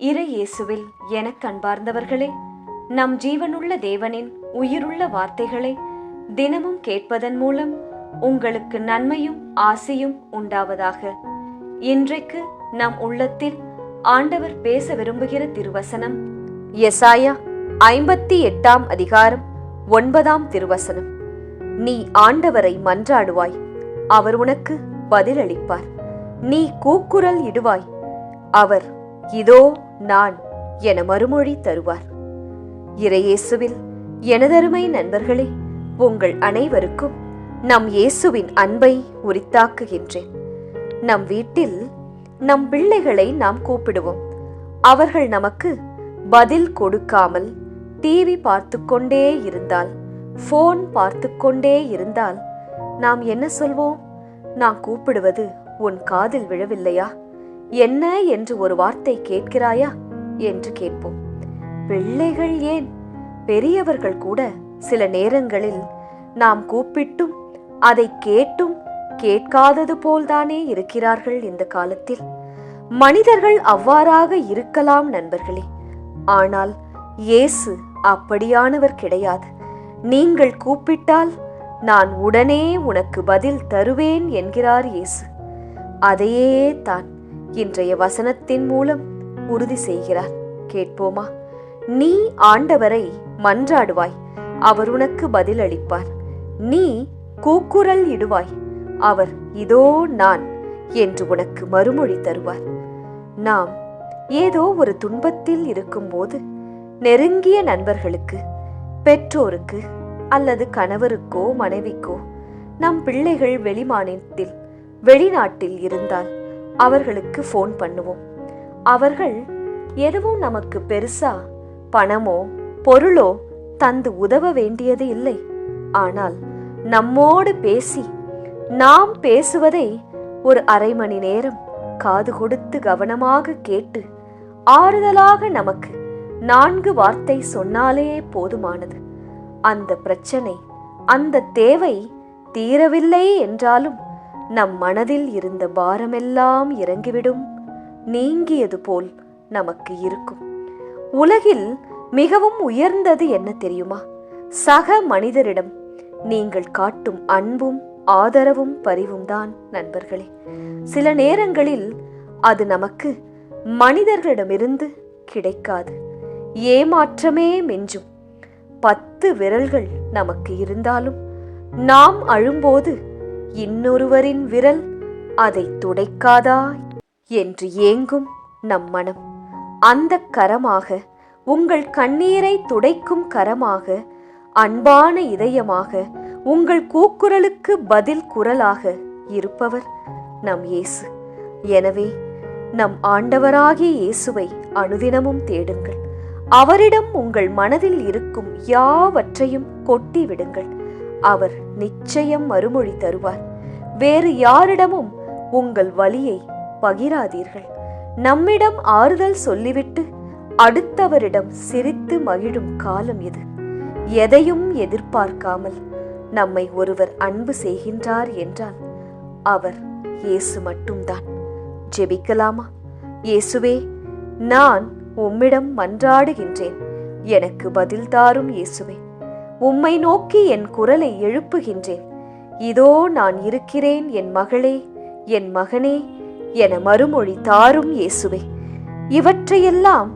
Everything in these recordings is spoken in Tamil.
இறை இயேசுவில் எனக் கண்பார்ந்தவர்களே நம் ஜீவனுள்ள தேவனின் உயிருள்ள வார்த்தைகளை தினமும் கேட்பதன் மூலம் உங்களுக்கு நன்மையும் ஆசையும் உண்டாவதாக. இன்றைக்கு நம் உள்ளத்தில் ஆண்டவர் பேச விரும்புகிற திருவசனம் எசாயா ஐம்பத்தி எட்டாம் அதிகாரம் ஒன்பதாம் திருவசனம். நீ ஆண்டவரை மன்றாடுவாய் அவர் உனக்கு பதிலளிப்பார். நீ கூக்குரல் இடுவாய் அவர் இதோ நான் என மறுமொழி தருவார். இறையேசுவில் எனதருமை நண்பர்களே உங்கள் அனைவருக்கும் நம் இயேசுவின் அன்பை உரித்தாக்குகின்றேன். நம் வீட்டில் நம் பிள்ளைகளை நாம் கூப்பிடுவோம். அவர்கள் நமக்கு பதில் கொடுக்காமல் டிவி பார்த்து கொண்டே இருந்தால் ஃபோன் பார்த்து கொண்டே இருந்தால் நாம் என்ன சொல்வோம்? நான் கூப்பிடுவது உன் காதில் விழவில்லையா? என்ன என்று ஒரு வார்த்தை கேட்கிறாயா என்று கேட்போம். பிள்ளைகள் ஏன்? பெரியவர்கள் கூட சில நேரங்களில் நாம் கூப்பிட்டும் அதை கேட்டும் கேட்காதது போல்தானே இருக்கிறார்கள் இந்த காலத்தில். மனிதர்கள் அவ்வாறாக இருக்கலாம் நண்பர்களே. ஆனால் இயேசு அப்படியானவர் கிடையாது. நீங்கள் கூப்பிட்டால் நான் உடனே உனக்கு பதில் தருவேன் என்கிறார் இயேசு. அதையே தான் இன்றைய வசனத்தின் மூலம் உறுதி செய்கிறார். கேட்போமா? நீ ஆண்டவரை மன்றாடுவாய் அவர் உனக்கு பதிலளிப்பார். நீ கூக்குரல் இடுவாய் அவர் இதோ நான் என்று உனக்கு மறுமொழி தருவார். நாம் ஏதோ ஒரு துன்பத்தில் இருக்கும்போது நெருங்கிய நண்பர்களுக்கு பெற்றோருக்கு அல்லது கணவருக்கோ மனைவிக்கோ நம் பிள்ளைகள் வெளிமாநிலத்தில் வெளிநாட்டில் இருந்தால் அவர்களுக்கு ஃபோன் பண்ணுவோம். அவர்கள் எதுவும் நமக்கு பெருசா பணமோ பொருளோ தந்து உதவ வேண்டியது இல்லை. ஆனால் நம்மோடு பேசி நாம் பேசுவதை ஒரு அரை மணி நேரம் காது கொடுத்து கவனமாக கேட்டு ஆறுதலாக நமக்கு நான்கு வார்த்தை சொன்னாலே போதுமானது. அந்த பிரச்சனை அந்த தேவை தீரவில்லை என்றாலும் நம் மனதில் இருந்த பாரமெல்லாம் இறங்கிவிடும். நீங்கியது போல் நமக்கு இருக்கும். உலகில் மிகவும் உயர்ந்தது என்ன தெரியுமா? சக மனிதரிடம் நீங்கள் காட்டும் அன்பும் ஆதரவும் பரிவும் தான் நண்பர்களே. சில நேரங்களில் அது நமக்கு மனிதர்களிடமிருந்து கிடைக்காது. ஏமாற்றமே மிஞ்சும். பத்து விரல்கள் நமக்கு இருந்தாலும் நாம் அழும்போது இன்னொருவரின் விரல் அதை துடைக்காதா என்று ஏங்கும் நம் மனம். அந்த கரமாக உங்கள் கண்ணீரை துடைக்கும் கரமாக அன்பான இதயமாக உங்கள் கூக்குரலுக்கு பதில் குரலாக இருப்பவர் நம் இயேசு. எனவே நம் ஆண்டவராகிய இயேசுவை அனுதினமும் தேடுங்கள். அவரிடம் உங்கள் மனதில் இருக்கும் யாவற்றையும் கொட்டி விடுங்கள் அவர் நிச்சயம் மறுமொழி தருவார். வேறு யாரிடமும் உங்கள் வலியை பகிராதீர்கள். நம்மிடம் ஆறுதல் சொல்லிவிட்டு அடுத்தவரிடம் சிரித்து மகிழும் காலம் இது. எதையும் எதிர்பார்க்காமல் நம்மை ஒருவர் அன்பு செய்கின்றார் என்றால் அவர் இயேசு மட்டும்தான். ஜெபிக்கலாமா? இயேசுவே நான் உம்மிடம் மன்றாடுகின்றேன். எனக்கு பதில் தாரும் இயேசுவே. உம்மை நோக்கி என் குரலை எழுப்புகின்றேன். இதோ நான் இருக்கிறேன் என் மகளே என் மகனே என மறுமொழி தாரும் இயேசுவே. இவற்றையெல்லாம்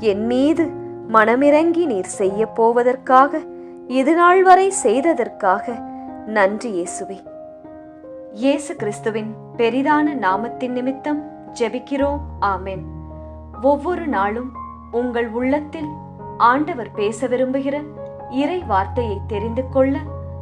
என் மீது மனமிறங்கி நீர் செய்ய போவதற்காக இதுநாள் வரை செய்ததற்காக நன்றி இயேசுவே. இயேசு கிறிஸ்துவின் பெரிதான நாமத்தின் நிமித்தம் ஜெபிக்கிறோம். ஆமென். ஒவ்வொரு நாளும் உங்கள் உள்ளத்தில் ஆண்டவர் பேச விரும்புகிற இறை வார்த்தையை தெரிந்து கொள்ள